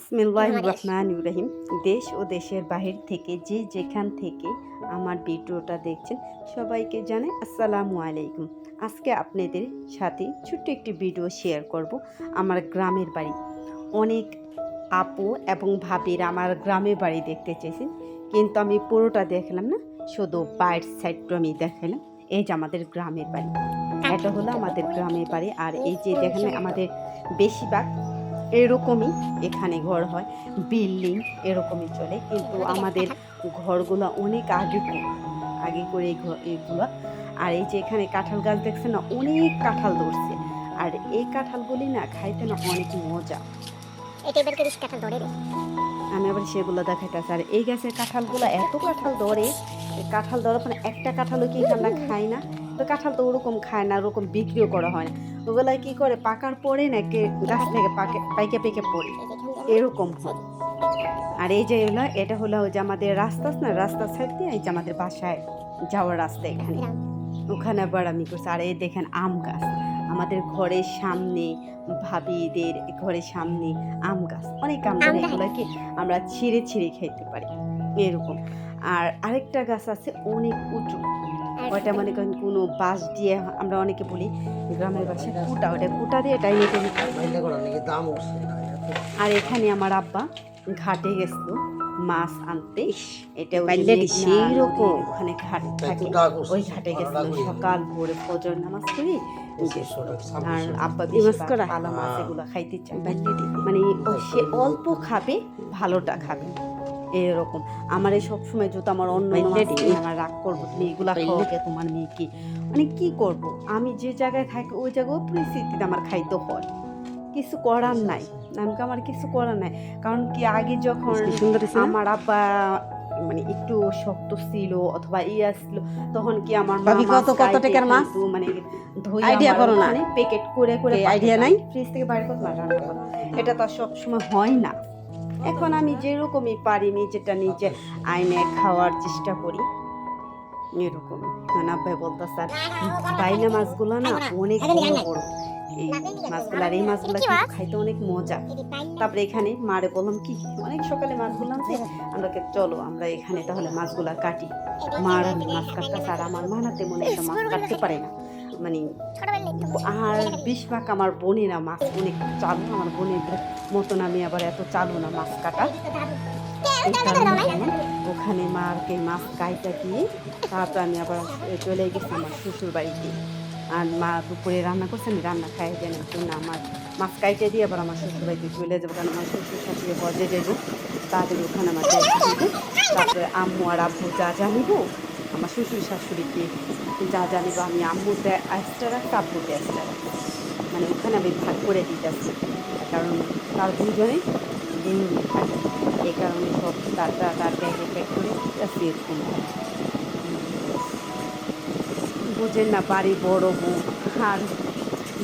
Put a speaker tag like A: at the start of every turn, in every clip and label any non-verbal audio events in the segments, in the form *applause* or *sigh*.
A: বিসমিল্লাহ রহমান রহিম দেশ ও দেশের বাহির থেকে যে যেখান থেকে আমার ভিডিওটা দেখছেন সবাইকে জানাই আসসালামু আলাইকুম। আজকে আপনাদের সাথে ছোট্ট একটি ভিডিও শেয়ার করব আমার গ্রামের বাড়ি। অনেক আপু এবং ভাবির আমার গ্রামের বাড়ি দেখতে চেয়েছেন কিন্তু আমি পুরোটা দেখলাম না শুধু বাইর সাইডটা আমি দেখালাম। এই যে আমাদের গ্রামের বাড়ি। এটা হলো আমাদের গ্রামের বাড়ি। আর এই যে দেখেন আমাদের বেশিরভাগ এরকমই এখানে ঘর হয় বিল্ডিং এরকমই চলে। কিন্তু আমাদের ঘরগুলো অনেক আগে আগে করে এই ঘর এইগুলো আর এই যে এখানে কাঁঠাল গাছ দেখছেন না অনেক কাঁঠাল ধরছে। আর এই কাঁঠালগুলি না খাইতে না অনেক মজা। আমি আবার সেগুলো দেখাইতেছি। আর এই গাছের কাঁঠালগুলো এত কাঁঠাল ধরে কাঁঠাল ধরার পরে একটা কাঁঠালও কি আমরা খাই না? তো কাঁঠাল তো ওরকম খায় না ওরকম বিক্রিও করা হয় না। ওগুলা কি করে? পাকার পরে না কে গাছ থেকে পাকে, পাইকে পেকে পড়ে। এরকম হয়। আর এই যে হলো, এটা হলো যে আমাদের রাস্তা না? রাস্তার সাইড দিয়ে এই যে আমাদের বাসায় যাওয়ার রাস্তা এখানে। ওখানে আবার আমি করছি। আর এই দেখেন আম গাছ। আমাদের ঘরের সামনে, ভাবিদের ঘরের সামনে আম গাছ। অনেক আম
B: গাছ।
A: এগুলো কি আমরা ছিঁড়ে ছিঁড়ে খেতে পারি। এরকম। আর আরেকটা গাছ আছে, অনেক উঁচু। ওটা মনে করেন কোনো বাঁশ দিয়ে আমরা অনেকে বলি গ্রামের বাসায় কুটা ওটা কুটা দিয়ে এটাই এটা
C: করা
A: আর এখানে আমার আব্বা ঘাটে গেছিল মাছ আনতে এটা
D: সেই রকম।
A: ওখানে ঘাট থাকে। ওই ঘাটে গেছিল সকাল ভোরে ফজর নামাজ পড়ি গেছিল। আর আব্বা
D: মাছ করা?
A: পালা মাছ। এগুলো খাইতে চায়
D: বাইলে
A: মানে সে অল্প খাবে ভালোটা খাবে এরকম। আমার এই সবসময় যদি আমার অন্য আমার রাগ করব তুমি। এগুলা খাওয়াকে তোমার মেয়েকে মানে কি করব? আমি যে জায়গায় থাকি ওই জায়গায় পরিস্থিতিতে আমার খাইতে হয়। কিছু করার নাই। আমাকে আমার কিছু করার নাই? কারণ কি আগে যখন আমার আব্বা মানে একটু শক্ত ছিল অথবা ইয়া ছিল তখন কি আমার মা
D: ভাবি, কত- কত টাকার মাছ?
A: মানে ধুয়ে
D: Idea করো না।
A: প্যাকেট করে করে
D: idea নাই?
A: ফ্রিজ থেকে বাইরে করতে রান্না এটা তো সব সময় হয় না। এখন আমি যেরকমই পারি নিজেটা নিজে আইনে খাওয়ার চেষ্টা করি। এরকম। নাব্বাই বলতো স্যার বাইনা মাছগুলো না অনেক বড় বড়। এই মাছগুলো আর এই মাছগুলো খাইতে অনেক মজা। তারপরে এখানে মারে বললাম, কি, অনেক সকালে মাছগুলো আনছে? আমরা কে- চলো, আমরা এখানে তাহলে মাছগুলা কাটি। মার মাছ কাটতে আর আমার মানা তেমন একটা মাছ কাটতে পারে না। মানে আর বিশ ভাগ আমার বোনেরা মাছ অনেক চালু আমার বোনের মতন আমি আবার এত চালু না মাছ কাটা। ওখানে মারকে মাছ কাইটা দিয়ে তারপর আমি আবার চলে গেছি আমার শ্বশুর বাড়িতে। আর মা দুপুরে রান্না করছে আমি রান্না খাই দেন জন্য আমার মাছ কাইটে দিয়ে আবার আমার শ্বশুর বাড়িতে চলে যাব কারণ আমার শ্বশুর শাশুড়ি হজে যাব তাদের ওখানে আমার তারপরে আম্মু আর আব্বু যা জানিব আমার শ্বশুর শাশুড়িকে যা জানিব আমি আম্মুতে এক্সট্রা রাখতে আব্বুতে এক্সট্রা রাখতে মানে ওখানে আমি ভাগ করে দিতে দিতেছি। কারণ তার দুজনে দিন থাকে এই কারণে সব তারটা তার ব্যাগে প্যাক করে এরকম। বুঝেন না, বাড়ি বড় বউ, আর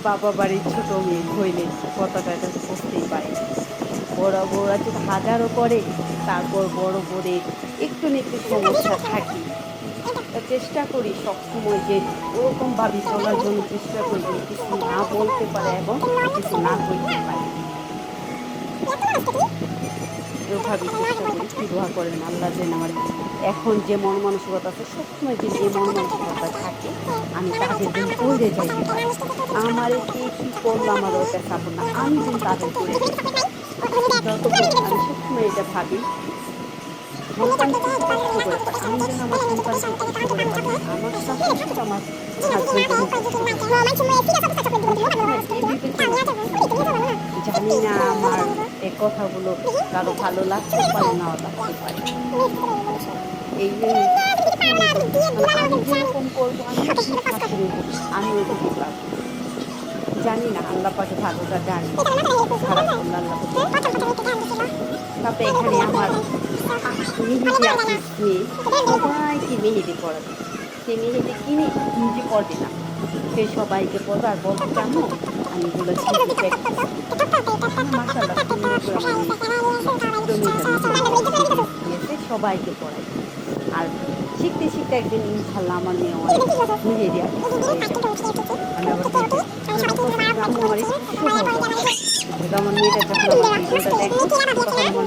A: বাবা বাড়ির ছোট মেয়ে হইলে কতটা এটা বুঝতেই পারে। বড় বউরা যদি হাজারও করে, তারপর বড় বউদের একটু না একটু সমস্যা থাকে চেষ্টা করি সবসময় যে ওরকমভাবে চলার জন্য চেষ্টা করি কিছু না বলতে পারে এবং কিছু না করতে পারে। এভাবে চেষ্টা করি দোয়া করেন আল্লাহ যেন আমার এখন যে মন মানসিকতা আছে, সবসময় যে যে মন মানসিকতা থাকে, আমি তাদের জন্য করে যাই আমার কে কী করল আমার ওটা চাবো না, আমি যেন তাদের করে যাই। আমি সবসময় এটা ভাবি জানি না আমার এই কথাগুলো কারও ভালো লাগতে পারে না লাগতে পারে এই আমি জানি না আল্লাহ পাকে ভালোটা জানি। খারাপ আল্লাহ তারপরে এখানে আমার মেহেদি আর্টিস্ট নিয়ে সবাইকে মেহেদি পড়াবে সে মেহেদি কিনে নিজে পড়বে না সে সবাইকে পড়বে আর বলতে জানো আমি বলেছি সবাইকে পড়াই আর শিখতে শিখতে একদিন ইনশাল্লাহ আমার মেয়ে অনেক মেহেদি আর্টিস্ট হয়ে যাবে। আমি আবার দেখি,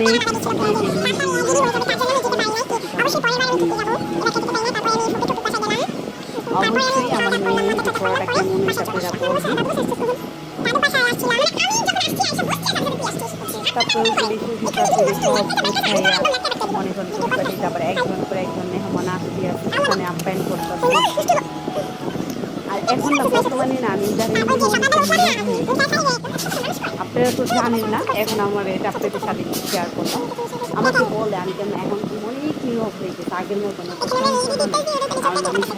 A: অনেক কিছু এই যে মেহেদি অবশ্যই আমার মেয়ে পড়াটা কেমন হয়েছে আপনারা বলবেন তারপরে পুলিশ তো জানেন না। এখন আমার এটা আপনাদের সাথে শেয়ার করলাম। আমাকে বলে, আমি কেন এখন অনেক নিরব হয়ে গেছে, আগের মতো আমি কিন্তু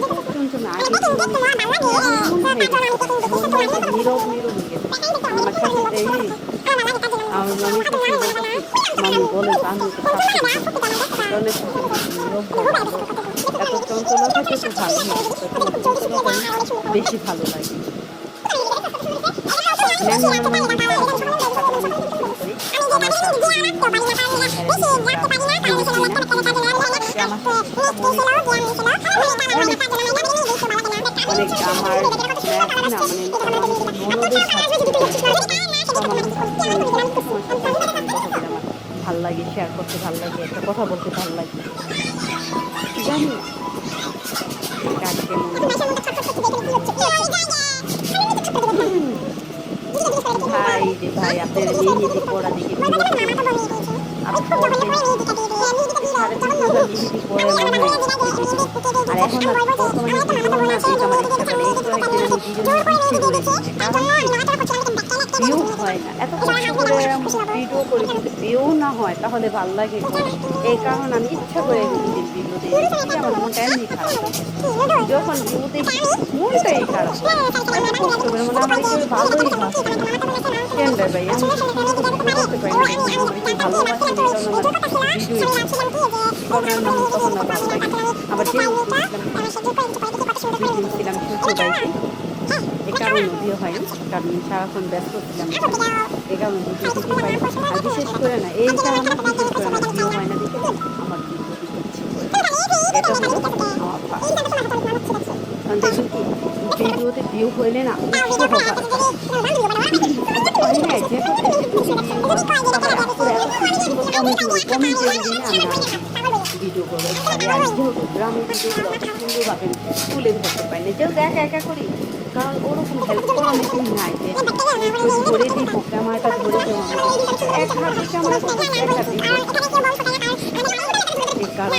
A: মতো পর্যন্ত না। আগে নীরব নীরব হয়ে গেছে। আমার বলতেছে মামি বলে। এত ভালো বেশি ভালো লাগে অনেক আমার ম্যাথ না মানে মনোদের *laughs* ভালো লাগে শেয়ার করতে ভালো লাগে একটা কথা বলতে ভালো লাগে। জানি। না কাজকে ভাই রে ভাই দেখে আপনি হাজার মেহেদি পড়ে মনে হয় আর এখন বর্তমানে হয় না এত কষ্ট করে ভিডিও করি কিন্তু ভিউ না হয় তাহলে ভালো লাগে এই কারণে আমি ইচ্ছা করে ভিডিও দিই আমার মনটা এমনি খারাপ যখন ভিউ দেখি মনটাই খারাপ এত কষ্ট করে মানে আমার একটু ভালোই কেন ভাই আমি করতে পারি না আমার ভালোবাসি আমার আমার ছিলাম শ্বশুর বাড়িতে এ কারণে ভিডিও হয় সারাক্ষণ ব্যস্ত ছিলাম এ কারণে ভিডিও দিতে পারি আর বিশেষ করে না এই কারণে বিশেষ করে না ভিডিও হয় না দেখে আমার ভিডিও এটা হলো আমার কারণ দেখুন কি ভিডিওতে ভিউ হইলে না হয় ভিডিও করব গ্রামের ভিডিওগুলো সুন্দরভাবে তুলে ধরতে পারি না যেহেতু একা একা করি কারণ ওরকম হেল্প করা অনেকেই নাই যে ধরে দিব ক্যামেরাটা ধরে দেবো এক হাতে ক্যামেরা করব এক হাতে এই কারণে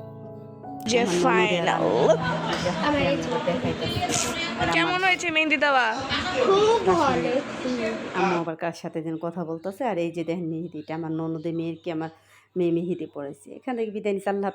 D: যে
A: আমার
D: ফাইনাল কেমন হয়েছে মেহেন্দি দেওয়া?
A: আম্মু আবার কার সাথে যেন কথা বলতেছে আর এই যে দেখেন মেহেদিটা আমার ননদের মেয়ের কি আমার মেয়ে মেহেদি পড়েছে। এখান থেকে বিদায় নিচ্ছি আল্লাহ।